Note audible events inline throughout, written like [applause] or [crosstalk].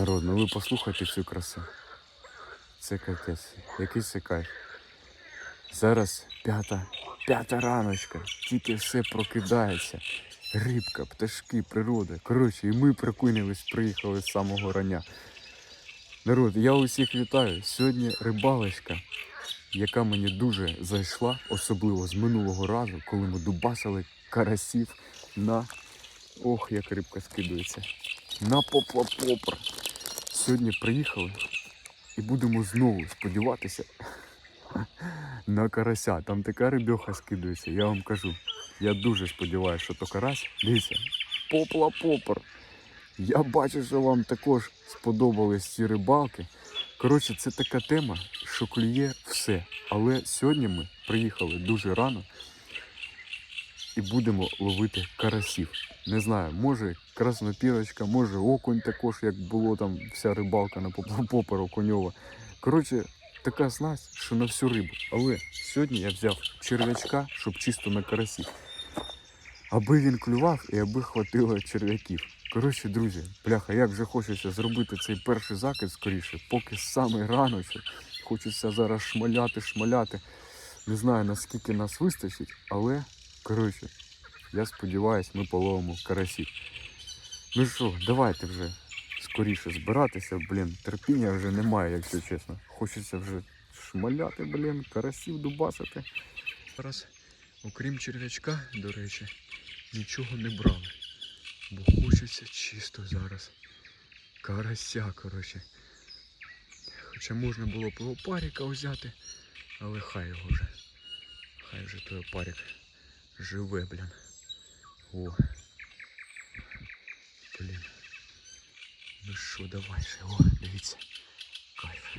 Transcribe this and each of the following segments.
Народ, ну ви послухайте цю красу. Це капець. Який це кайф. Зараз п'ята, п'ята раночка. Тільки все прокидається. Рибка, пташки, природа. Коротше, і ми прокинулись, приїхали з самого рання. Народ, я усіх вітаю. Сьогодні рибалочка, яка мені дуже зайшла, особливо з минулого разу, коли ми дубасили карасів на. Ох, як рибка скидується. На попла-попр. Сьогодні приїхали і будемо знову сподіватися [laughs] на карася. Там така рибьоха скидується, я вам кажу. Я дуже сподіваюся, що то карась. Дивіться, попла-попр. Я бачу, що вам також сподобались ці рибалки. Коротше, це така тема, що клює все. Але сьогодні ми приїхали дуже рано і будемо ловити карасів. Не знаю, може краснопірочка, може окунь також, як було там вся рибалка на [laughs] поперу коньова. Коротше, така снасть, що на всю рибу. Але сьогодні я взяв черв'ячка, щоб чисто на карасів. Аби він клював і аби хватило черв'яків. Коротше, друзі, бляха, як вже хочеться зробити цей перший закид скоріше, поки саме раночок. Хочеться зараз шмаляти, шмаляти. Не знаю наскільки нас вистачить, але коротше, я сподіваюсь, ми половимо карасів. Ну що, давайте вже скоріше збиратися, блін, терпіння вже немає, якщо чесно. Хочеться вже шмаляти, блін, карасів дубасити. Зараз, окрім черв'ячка, до речі, нічого не брали. Бо хочеться чисто зараз. Карася, коротше. Хоча можна було б його паріка взяти, але хай його вже. Хай вже той парік живе, блін. О. Блін. Ну що, давай же, о, дивіться. Кайф.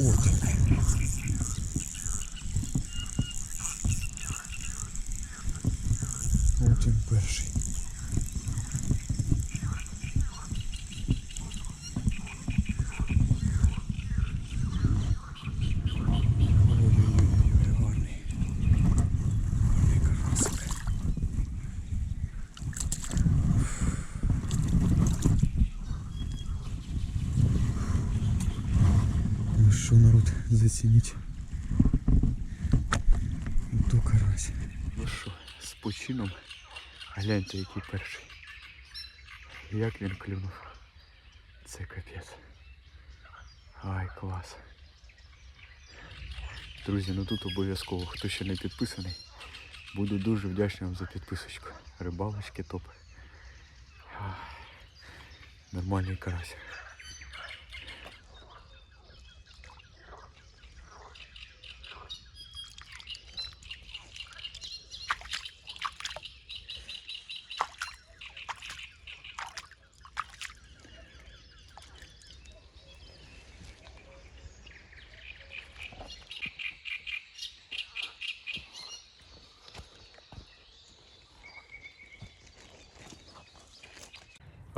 От. От він перший. Ой-ой-ой, гарний. Гарний карасик. Ну що, народ, зацініть. То карась. Ну що, з почином. Гляньте, який перший. Як він клюнув. Це капець. Ай, клас. Друзі, ну тут обов'язково, хто ще не підписаний, буду дуже вдячний вам за підписочку. Рибалочки топ. Нормальний карась.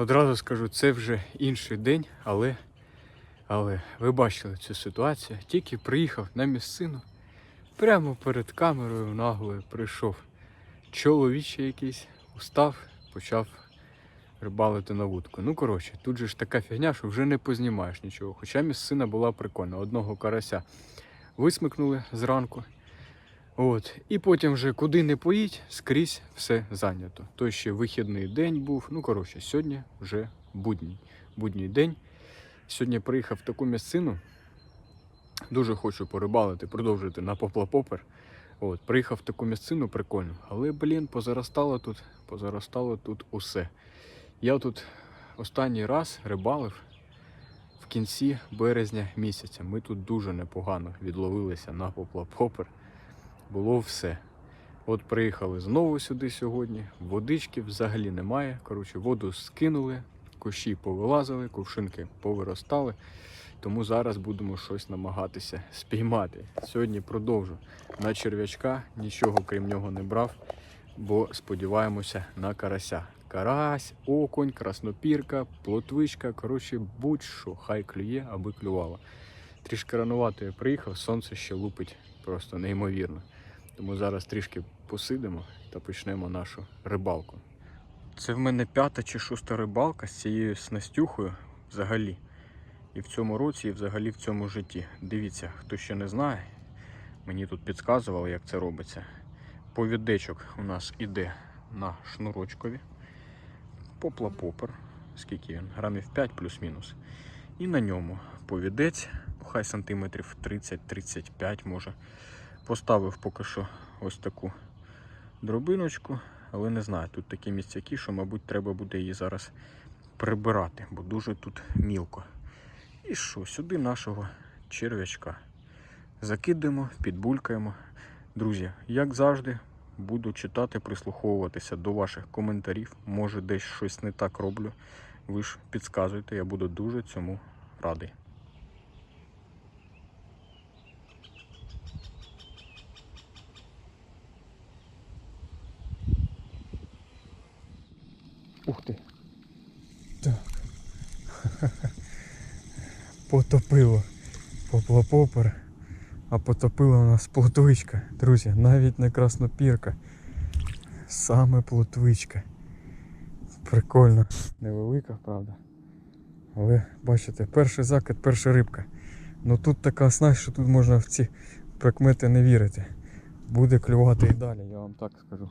Одразу скажу, це вже інший день, але, але ви бачили цю ситуацію. Тільки приїхав на місцину, прямо перед камерою наглою прийшов чоловіче якийсь, устав, почав рибалити на вудку. Ну, коротше, тут же ж така фігня, що вже не познімаєш нічого. Хоча місцина була прикольна. Одного карася висмикнули зранку. От. І потім вже куди не поїдь, скрізь все зайнято. То ще вихідний день був. Ну, коротше, сьогодні вже будній. Будній день. Сьогодні приїхав в таку місцину. Дуже хочу порибалити, продовжити на попла-попер. От, приїхав в таку місцину прикольну. Але, блін, позаростало тут, позаростало тут усе. Я тут останній раз рибалив в кінці березня місяця. Ми тут дуже непогано відловилися на попла-попер було все. От приїхали знову сюди сьогодні. Водички взагалі немає. Коротше, воду скинули, кущі повилазили, кувшинки повиростали. Тому зараз будемо щось намагатися спіймати. Сьогодні продовжу на черв'ячка, нічого крім нього не брав, бо сподіваємося на карася. Карась, окунь, краснопірка, плотвичка. Коротше, будь-що, хай клює, аби клювала. Трішки ранувато я приїхав, сонце ще лупить просто неймовірно. Тому зараз трішки посидимо та почнемо нашу рибалку. Це в мене п'ята чи шоста рибалка з цією снастюхою взагалі. І в цьому році, і взагалі в цьому житті. Дивіться, хто ще не знає, мені тут підказували, як це робиться. Повідечок у нас іде на шнурочкові. Попла-попер. Скільки він? Грамів 5 плюс-мінус. І на ньому повідець, хай сантиметрів 30-35 може. Поставив поки що ось таку дробиночку, але не знаю, тут такі місцяки, що, мабуть, треба буде її зараз прибирати, бо дуже тут мілко. І що, сюди нашого черв'ячка. Закидаємо, підбулькаємо. Друзі, як завжди, буду читати, прислуховуватися до ваших коментарів. Може, десь щось не так роблю. Ви ж підказуйте, я буду дуже цьому радий. Ух ти. Так. Потопило. Поплапопер. А потопила у нас плотвичка. Друзі, навіть не краснопірка. Саме плотвичка. Прикольно. Невелика, правда. Але бачите, перший закид, перша рибка. Ну тут така снасть, що тут можна в ці прикмети не вірити. Буде клювати і далі, я вам так скажу.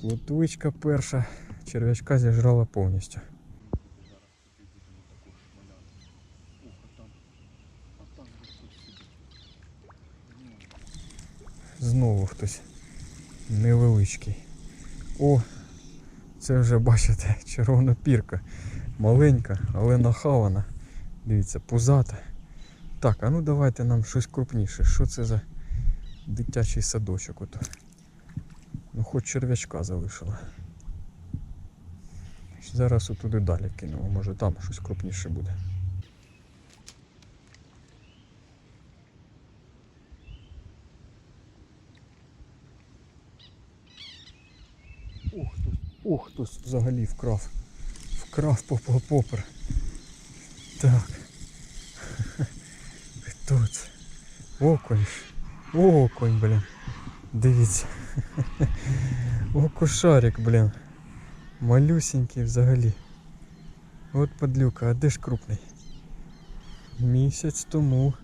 Плотвичка перша, черв'ячка зіжрала повністю. Знову хтось невеличкий. О, це вже бачите, червона пірка. Маленька, але нахавана. Дивіться, пузата. Так, а ну давайте нам щось крупніше. Що це за дитячий садочок? Ну хоч черв'ячка залишила. Зараз отуди далі кинемо, може там щось крупніше буде. Ох, хтось, ох, взагалі вкрав. Вкрав попер. Так. [laughs] Хто це? Окунь. ж. Окунь, блін. Дивіться. [laughs] Окушарик, блін. Малюсенький взагалі. От подлюка, а де ж крупний? Місяць тому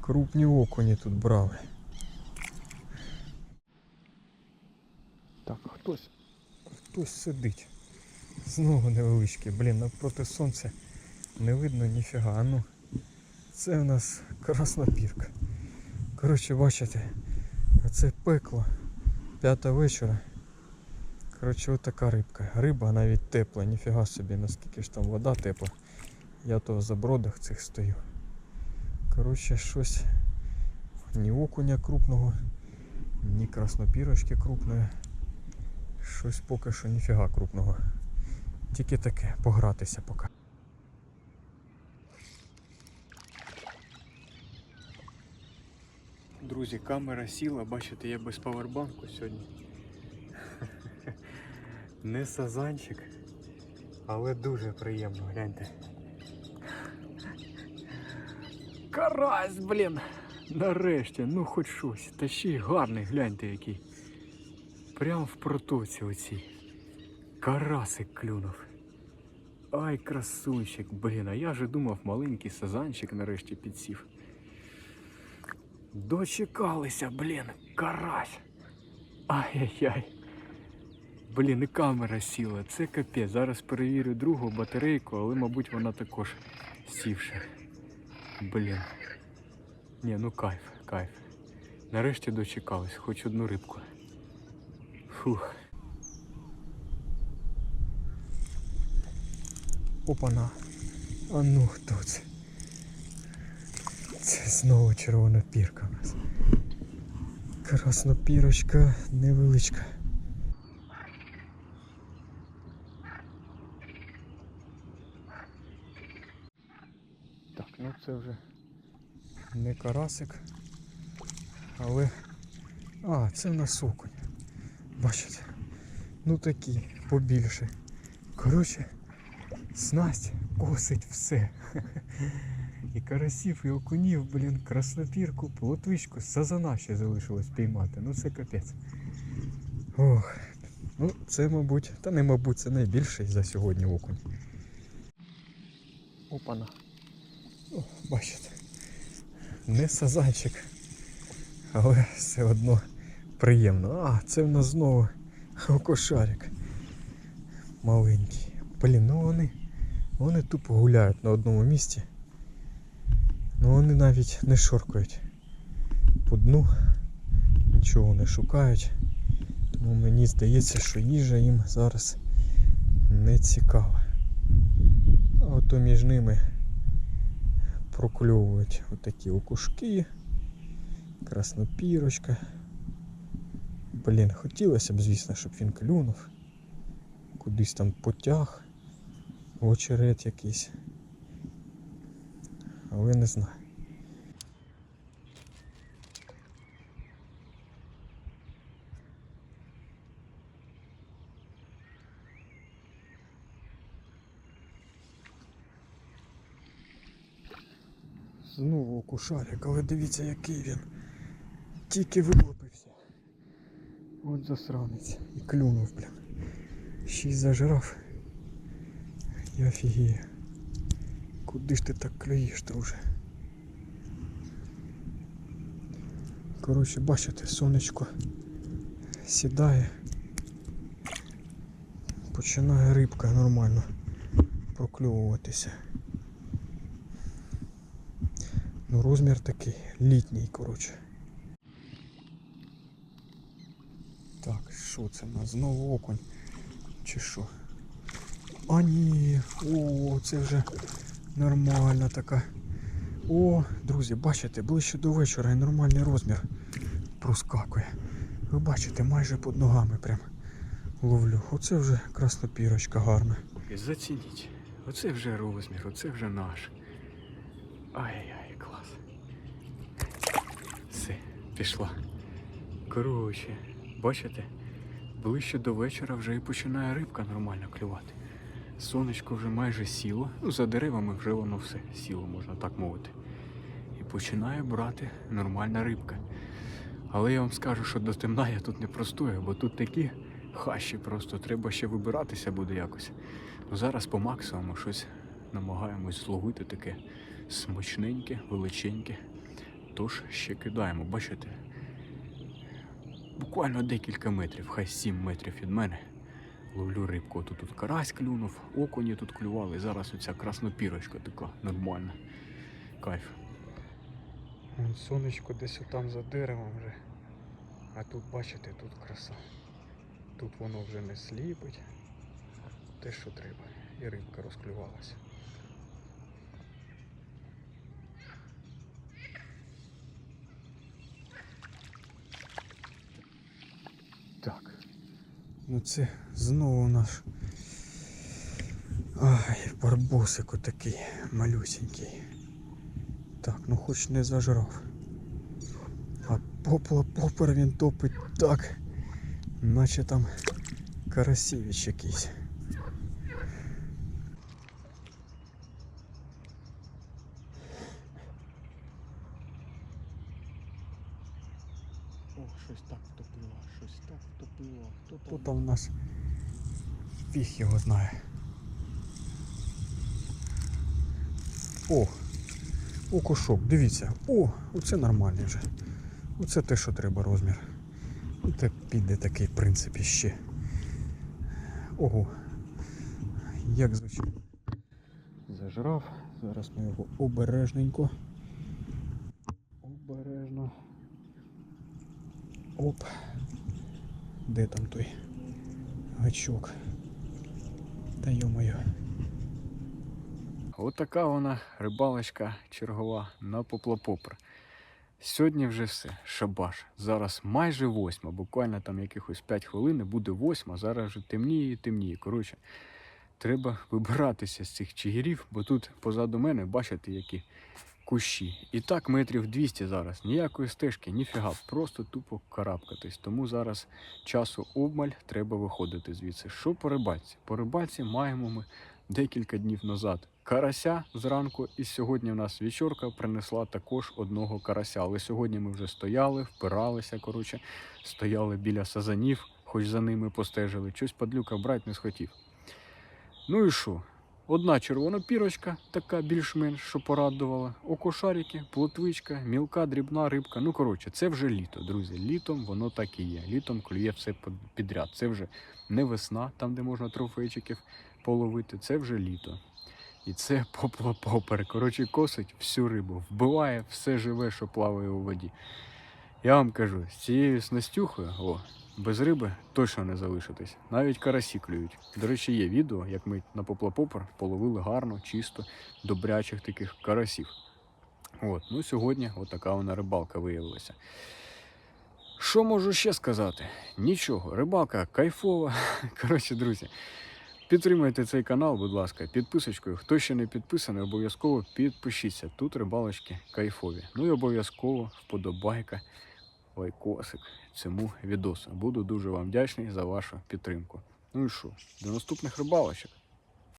крупні окуні тут брали. Так, хтось, хтось сидить. Знову невеличкий, блін, навпроти сонця не видно ніфіга. А ну, це у нас краснопірка. Коротше, бачите, це пекло. П'ята вечора. Коротше, отака рибка. Риба навіть тепла, ніфіга собі, наскільки ж там вода тепла. Я то в забродах цих стою. Коротше, щось. Ні окуня крупного, ні краснопірочки крупної. Щось поки що ніфіга крупного. Тільки таке, погратися поки. Друзі, камера сіла, бачите, я без павербанку сьогодні. Не сазанчик, але дуже приємно, гляньте. Карась, блін! Нарешті, ну хоч щось. Та ще й гарний, гляньте який. Прям в протоці оцій. Карасик клюнув. Ай, красунчик, блін, а я же думав, маленький сазанчик нарешті підсів. Дочекалися, блін, карась. Ай-яй-яй. Блін, і камера сіла, це капець. Зараз перевірю другу батарейку, але, мабуть, вона також сівша. Блін. Ні, ну кайф, кайф. Нарешті дочекались, хоч одну рибку. Фух. Опана. А ну хто це? Це знову червона пірка у нас. Краснопірочка невеличка. Це вже не карасик, але... А, це в нас окунь. Бачите? Ну такі, побільше. Коротше, снасть косить все. І карасів, і окунів, блін, краснопірку, плотвичку, сазана ще залишилось піймати. Ну це капець. Ох. Ну, це, мабуть, та не мабуть, це найбільший за сьогодні окунь. Опана. Бачите. Не сазанчик, але все одно приємно. А, це в нас знову окошарик. Маленький. Блін, ну вони, вони тупо гуляють на одному місці. Ну вони навіть не шоркають по дну, нічого не шукають. Тому мені здається, що їжа їм зараз не цікава. А ото між ними прокльовують отакі окушки, краснопірочка. Блін, хотілося б, звісно, щоб він клюнув. Кудись там потяг, в очерет якийсь. Але не знаю. Знову окушарик, але дивіться, який він. Тільки вилупився. От засранець. І клюнув, блін. Й зажрав. Я офігію. Куди ж ти так клюєш вже? Коротше, бачите, сонечко сідає. Починає рибка нормально прокльовуватися. Ну, розмір такий літній, коротше. Так, що це в нас? Знову окунь? Чи що? А ні, о, це вже нормальна така. О, друзі, бачите, ближче до вечора і нормальний розмір проскакує. Ви бачите, майже під ногами прям ловлю. Оце вже краснопірочка гарна. Зацініть, оце вже розмір, оце вже наш. Ай-яй, Пішла. Коротше, бачите? Ближче до вечора вже і починає рибка нормально клювати. Сонечко вже майже сіло, ну за деревами вже воно все сіло, можна так мовити. І починає брати нормальна рибка. Але я вам скажу, що до темна я тут не простою, бо тут такі хащі просто треба ще вибиратися буде якось. Ну зараз по максимуму щось намагаємось зловити таке смачненьке, величеньке. Тож ще кидаємо, бачите? Буквально декілька метрів, хай 7 метрів від мене. Ловлю рибку. Тут, тут карась клюнув, окуні тут клювали. Зараз оця краснопірочка така нормальна. Кайф. Вон сонечко десь отам за деревом вже. А тут, бачите, тут краса. Тут воно вже не сліпить. Те, що треба. І рибка розклювалася. Так. Ну це знову наш. Ай, барбосик отакий малюсенький. Так, ну хоч не зажрав. А попла попер він топить так, наче там карасівіч якийсь. О, щось так втопило, щось так втопило. Хто там? Тут там у нас фіг його знає. О! О, кошок, дивіться. О, оце нормальний вже. Оце те, що треба розмір. І так піде такий, в принципі, ще. Ого. Як звичайно. Зажрав. Зараз ми його обережненько. Обережно. Оп. Де там той гачок? Та йо-моє. Отака вона рибалочка чергова на поплапопр. Сьогодні вже все, шабаш. Зараз майже восьма, буквально там якихось 5 хвилин буде восьма, зараз вже темніє і темніє. Коротше, треба вибиратися з цих чигирів, бо тут позаду мене, бачите, які кущі. І так метрів 200 зараз. Ніякої стежки, ніфіга, просто тупо карабкатись. Тому зараз часу обмаль треба виходити звідси. Що по рибальці? По рибальці маємо ми декілька днів назад карася зранку, і сьогодні в нас вечірка принесла також одного карася. Але сьогодні ми вже стояли, впиралися, коротше, стояли біля сазанів, хоч за ними постежили. Щось падлюка брати не схотів. Ну і що? Одна червона пірочка, така більш-менш, що порадувала. Окошарики, плотвичка, мілка, дрібна рибка. Ну, коротше, це вже літо, друзі. Літом воно так і є. Літом клює все підряд. Це вже не весна, там, де можна трофейчиків половити, це вже літо. І це [laughs] попла-попер. Коротше, косить всю рибу, вбиває все живе, що плаває у воді. Я вам кажу, з цією снастюхою, о, без риби точно не залишитись. Навіть карасі клюють. До речі, є відео, як ми на поплапопер половили гарно, чисто, добрячих таких карасів. От, ну сьогодні отака вона рибалка виявилася. Що можу ще сказати? Нічого, рибалка кайфова. [laughs] Коротше, друзі, підтримайте цей канал, будь ласка, підписочкою. Хто ще не підписаний, обов'язково підпишіться. Тут рибалочки кайфові. Ну і обов'язково вподобайка, лайкосик цьому відосу. Буду дуже вам вдячний за вашу підтримку. Ну і що, до наступних рибалочок.